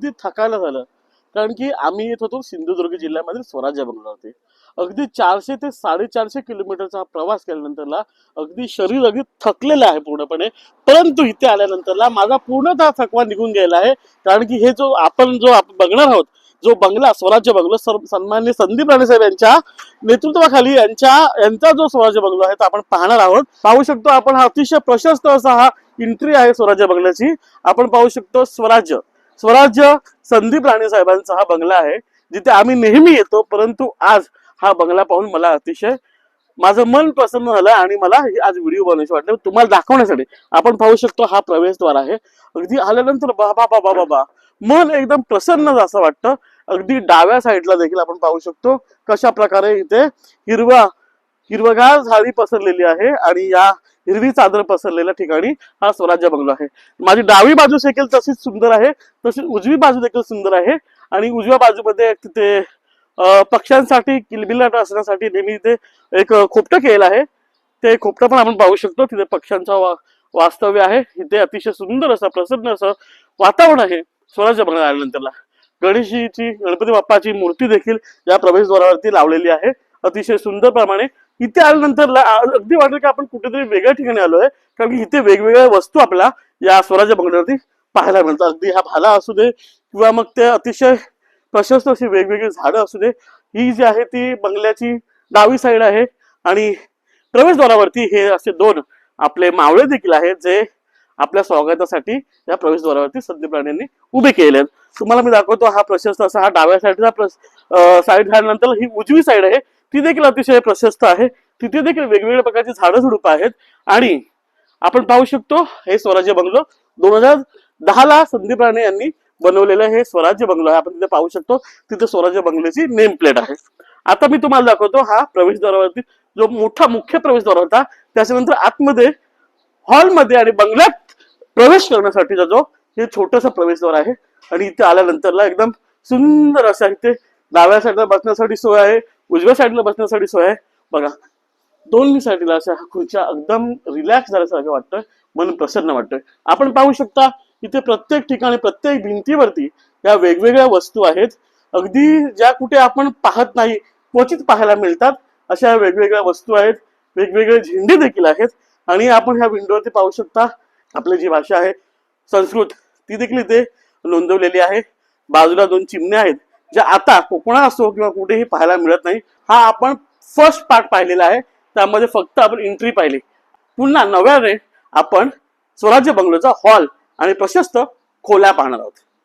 अगदी थकायला झालं. कारण की आम्ही येत होतो सिंधुदुर्ग जिल्ह्यामध्ये स्वराज्य बंगल्यावरती अगदी चारशे ते साडेचारशे किलोमीटरचा हा प्रवास केल्यानंतरला अगदी शरीर अगदी थकलेलं आहे पूर्णपणे. परंतु इथे आल्यानंतरला माझा पूर्णतः थकवा निघून गेला आहे. कारण की हे जो आपण जो आपण बघणार आहोत जो बंगला स्वराज्य बंगला सर सन्मान्य संदीप राणेसाहेब यांच्या नेतृत्वाखाली यांच्या यांचा जो स्वराज्य बंगला आहे तो आपण पाहणार आहोत. पाहू शकतो आपण हा अतिशय प्रशस्त असा हा एंट्री आहे स्वराज्य बंगल्याची. आपण पाहू शकतो स्वराज्य. स्वराज्य संदीप राणे साहेबांचा हा बंगला आहे जिथे आम्ही नेहमी येतो परंतु आज हा बंगला पाहून मला अतिशय माझं मन प्रसन्न झालं आणि मला आज व्हिडिओ बनवायचे वाटलं. तुम्हाला दाखवण्यासाठी आपण पाहू शकतो हा प्रवेशद्वार आहे. अगदी आल्यानंतर बाबा बाबा बाबा मन एकदम प्रसन्न असं वाटतं. अगदी डाव्या साईडला देखील आपण पाहू शकतो कशा प्रकारे इथे हिरवा हिरवगार झाडी पसरलेली आहे आणि या हिरवी चादर पसरलेल्या ठिकाणी हा स्वराज्य बंगलो आहे. माझी डावी बाजू देखील तशीच सुंदर आहे तशीच उजवी बाजू देखील सुंदर आहे आणि उजव्या बाजूमध्ये तिथे पक्ष्यांसाठी किलबिलाट असण्यासाठी नेहमी इथे एक खोपटं केलं आहे. ते खोपटं पण आपण पाहू शकतो तिथे पक्ष्यांचं वा वास्तव्य आहे. इथे अतिशय सुंदर असं प्रसन्न असं वातावरण आहे स्वराज्य बंगला आल्यानंतरला. गणेशजीची गणपती बाप्पाची मूर्ती देखील या प्रवेशद्वारावरती लावलेली आहे. अतिशय सुंदर प्रमाणे इथे आल्यानंतर अगदी वाटेल की आपण कुठेतरी वेगळ्या ठिकाणी आलोय. कारण की इथे वेगवेगळ्या वस्तू आपल्या या स्वराज्य बंगल्यावरती पाहायला मिळतात. अगदी हा भाला असू दे किंवा मग ते अतिशय प्रशस्त अशी वेगवेगळी झाडं असू दे ही जी आहे ती बंगल्याची डावी साईड आहे आणि प्रवेशद्वारावरती हे असे दोन आपले मावळे देखील आहेत जे आपल्या स्वागतासाठी या प्रवेशद्वारावरती संदीप राणे यांनी उभे केले आहेत. तुम्हाला मी दाखवतो हा प्रशस्त असा हा डाव्या साईडचा साईड झाल्यानंतर ही उजवी साईड आहे. ती देखील अतिशय प्रशस्त आहे. तिथे देखील वेगवेगळ्या प्रकारची झाडं झुडूप आहेत. आणि आपण पाहू शकतो हे स्वराज्य बंगलो. दोन हजार दहा ला संदीप राणे यांनी बनवलेलं हे स्वराज्य बंगलो आहे. आपण तिथे पाहू शकतो तिथे स्वराज्य बंगल्याची नेम प्लेट आहे. आता मी तुम्हाला दाखवतो हा प्रवेशद्वारावरती जो मोठा मुख्य प्रवेशद्वार होता त्याच्यानंतर आतमध्ये हॉलमध्ये आणि बंगल्यात प्रवेश करण्यासाठीचा जो हे छोटस प्रवेशद्वार आहे. आणि इथे आल्यानंतरला एकदम सुंदर अशा इथे डाव्या साईडला बसण्यासाठी सोय आहे उजव्या साईडला बसण्यासाठी सोय आहे. बघा दोन्ही साईडला अशा खुर्च्या एकदम रिलॅक्स झाल्यासारखं वाटतं मन प्रसन्न वाटतं. आपण पाहू शकता इथे प्रत्येक ठिकाणी प्रत्येक भिंतीवरती या वेगवेगळ्या वस्तू आहेत. अगदी ज्या कुठे आपण पाहत नाही क्वचित पाहायला मिळतात अशा वेगवेगळ्या वस्तू आहेत. वेगवेगळे झेंडे देखील आहेत. आणि आपण ह्या विंडोवरती पाहू शकता आपली जी भाषा आहे संस्कृत ती देखील इथे नोंदवलेली आहे. बाजूला दोन चिमण्या आहेत. ज्या आता कोकणात असो किंवा कुठेही पाहायला मिळत नाही हा आपण फर्स्ट पार्ट पाहिलेला आहे. त्यामध्ये फक्त आपण एंट्री पाहिली. पुन्हा नव्याने आपण स्वराज्य बंगलोचा हॉल आणि प्रशस्त खोल्या पाहणार आहोत.